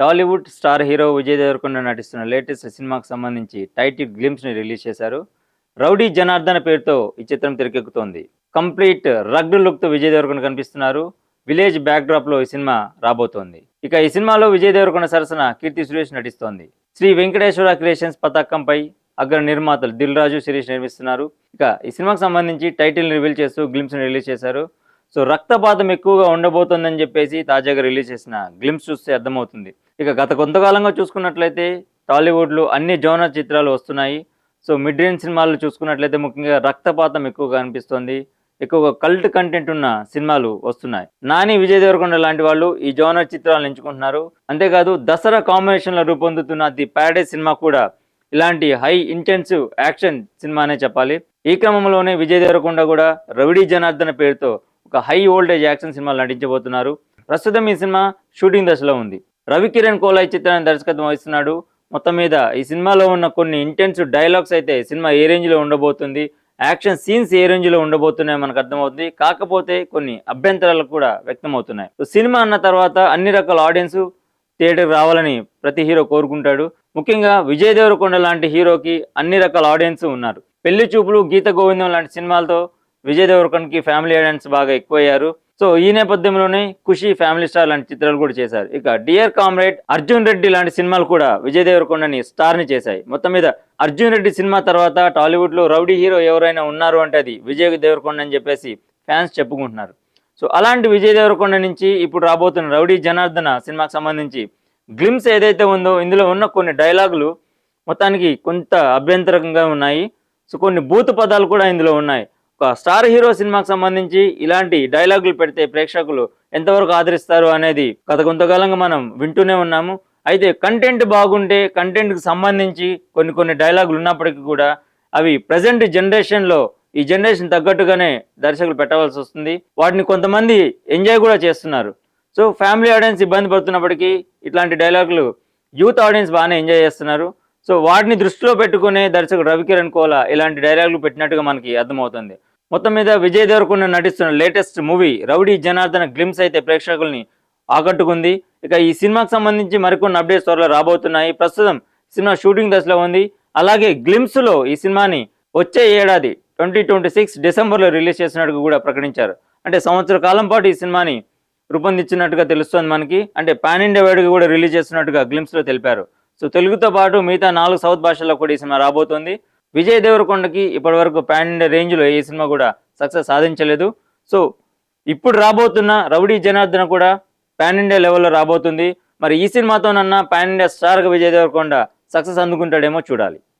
Tollywood star hero Vijay Deverakonda నటిస్తున్న latest సినిమాకు సంబంధించి టైటిల్ గ్లిమ్స్ని రిలీజ్ చేశారు. రౌడీ జనార్దన పేరుతో ఈ చిత్రం తెరకెక్కుతోంది. కంప్లీట్ రగ్డ్ లుక్తో విజయ్ దేవరకొండ కనిపిస్తున్నారు. విలేజ్ బ్యాక్డ్రాప్లో ఈ సినిమా రాబోతోంది. ఇక ఈ సినిమాలో విజయ్ దేవరకొండ సరసన కీర్తి సురేష్ నటిస్తోంది. శ్రీ వెంకటేశ్వర క్రియేషన్స్ పతాకంపై అగ్ర నిర్మాతలు దిల్ రాజు శిరీష్ నిర్మిస్తున్నారు. ఇక ఈ సినిమాకు సంబంధించి టైటిల్ రివీల్ చేస్తూ గ్లిమ్స్ని రిలీజ్ చేశారు. సో రక్తపాతం ఎక్కువగా ఉండబోతోందని చెప్పేసి తాజాగా రిలీజ్ చేసిన గ్లిమ్స్ చూస్తే అర్థమవుతుంది. ఇక గత కొంతకాలంగా చూసుకున్నట్లయితే టాలీవుడ్లో అన్ని జోనర్ చిత్రాలు వస్తున్నాయి. సో మిడ్ రేంజ్ సినిమాలు చూసుకున్నట్లయితే ముఖ్యంగా రక్తపాతం ఎక్కువగా అనిపిస్తుంది ఎక్కువగా కల్ట్ కంటెంట్ ఉన్న సినిమాలు వస్తున్నాయి. నాని విజయ్ దేవరకొండ లాంటి వాళ్ళు ఈ జోనర్ చిత్రాలను ఎంచుకుంటున్నారు. అంతేకాదు దసరా కాంబినేషన్లో రూపొందుతున్న ది ప్యారడైజ్ సినిమా కూడా ఇలాంటి హై ఇంటెన్సివ్ యాక్షన్ సినిమానే చెప్పాలి. ఈ క్రమంలోనే విజయ్ దేవరకొండ కూడా రవిడీ జనార్దన పేరుతో ఒక హై ఓల్డేజ్ యాక్షన్ సినిమాలు నటించబోతున్నారు. ప్రస్తుతం ఈ సినిమా షూటింగ్ దశలో ఉంది. రవి కిరణ్ కోలాయ్ చిత్రాన్ని దర్శకత్వం వహిస్తున్నాడు. మొత్తం మీద ఈ సినిమాలో ఉన్న కొన్ని ఇంటెన్స్ డైలాగ్స్ అయితే సినిమా ఏ రేంజ్లో ఉండబోతుంది యాక్షన్ సీన్స్ ఏ రేంజ్లో ఉండబోతున్నాయో మనకు అర్థమవుతుంది. కాకపోతే కొన్ని అభ్యంతరాలు కూడా వ్యక్తమవుతున్నాయి. సో సినిమా అన్న తర్వాత అన్ని రకాల ఆడియన్స్ థియేటర్కి రావాలని ప్రతి హీరో కోరుకుంటాడు. ముఖ్యంగా విజయ్ దేవరకొండ లాంటి హీరోకి అన్ని రకాల ఆడియన్స్ ఉన్నారు. పెళ్ళి చూపులు గీత గోవిందం లాంటి సినిమాలతో విజయ్ దేవరకొండకి ఫ్యామిలీ ఆడియన్స్ బాగా ఎక్కువయ్యారు. సో ఈ నేపథ్యంలోనే ఖుషి ఫ్యామిలీ స్టార్ లాంటి చిత్రాలు కూడా చేశారు. ఇక డియర్ కామ్రేడ్ అర్జున్ రెడ్డి లాంటి సినిమాలు కూడా విజయ్ దేవరకొండని స్టార్ని చేశాయి. మొత్తం మీద అర్జున్ రెడ్డి సినిమా తర్వాత టాలీవుడ్లో రౌడీ హీరో ఎవరైనా ఉన్నారు అంటే అది విజయ్ దేవరకొండ అని చెప్పేసి ఫ్యాన్స్ చెప్పుకుంటున్నారు. సో అలాంటి విజయ్ దేవరకొండ నుంచి ఇప్పుడు రాబోతున్న రౌడీ జనార్దన సినిమాకి సంబంధించి గ్లిమ్స్ ఏదైతే ఉందో ఇందులో ఉన్న కొన్ని డైలాగులు మొత్తానికి కొంత అభ్యంతరకంగా ఉన్నాయి. సో కొన్ని భూత పదాలు కూడా ఇందులో ఉన్నాయి. ఒక స్టార్ హీరో సినిమాకి సంబంధించి ఇలాంటి డైలాగులు పెడితే ప్రేక్షకులు ఎంతవరకు ఆదరిస్తారు అనేది గత కొంతకాలంగా మనం వింటూనే ఉన్నాము. అయితే కంటెంట్ బాగుంటే కంటెంట్కి సంబంధించి కొన్ని కొన్ని డైలాగులు ఉన్నప్పటికీ కూడా అవి ప్రజెంట్ జనరేషన్లో ఈ జనరేషన్ తగ్గట్టుగానే దర్శకులు పెట్టవలసి వస్తుంది. వాటిని కొంతమంది ఎంజాయ్ కూడా చేస్తున్నారు. సో ఫ్యామిలీ ఆడియన్స్ ఇబ్బంది పడుతున్నప్పటికీ ఇట్లాంటి డైలాగులు యూత్ ఆడియన్స్ బాగానే ఎంజాయ్ చేస్తున్నారు. సో వాటిని దృష్టిలో పెట్టుకునే దర్శకుడు రవికిరణ్ కోలా ఇలాంటి డైలాగులు పెట్టినట్టుగా మనకి అర్థమవుతుంది. మొత్తం మీద విజయ్ దేవరకొండ నటిస్తున్న latest movie rowdy Janardhana glimpse అయితే ప్రేక్షకుల్ని ఆకట్టుకుంది. ఇక ఈ సినిమాకి సంబంధించి మరికొన్ని అప్డేట్స్ త్వరలో రాబోతున్నాయి. ప్రస్తుతం సినిమా షూటింగ్ దశలో ఉంది. అలాగే గ్లిమ్స్లో ఈ సినిమాని వచ్చే ఏడాది ట్వంటీ ట్వంటీ సిక్స్ డిసెంబర్లో రిలీజ్ చేసినట్టుగా కూడా ప్రకటించారు. అంటే సంవత్సర కాలం పాటు ఈ సినిమాని రూపొందించినట్టుగా తెలుస్తోంది మనకి. అంటే పాన్ ఇండియా వైడ్గా కూడా రిలీజ్ చేస్తున్నట్టుగా గ్లిమ్స్లో తెలిపారు. సో తెలుగుతో పాటు మిగతా నాలుగు సౌత్ భాషల్లో కూడా ఈ సినిమా రాబోతోంది. విజయ్ దేవరకొండకి ఇప్పటివరకు పాన్ ఇండియా రేంజ్లో ఏ సినిమా కూడా సక్సెస్ సాధించలేదు. సో ఇప్పుడు రాబోతున్న రౌడీ జనార్దన కూడా ప్యాన్ ఇండియా లెవెల్లో రాబోతుంది. మరి ఈ సినిమాతోనన్నా ప్యాన్ ఇండియా స్టార్గా విజయ్ దేవరకొండ సక్సెస్ అందుకుంటాడేమో చూడాలి.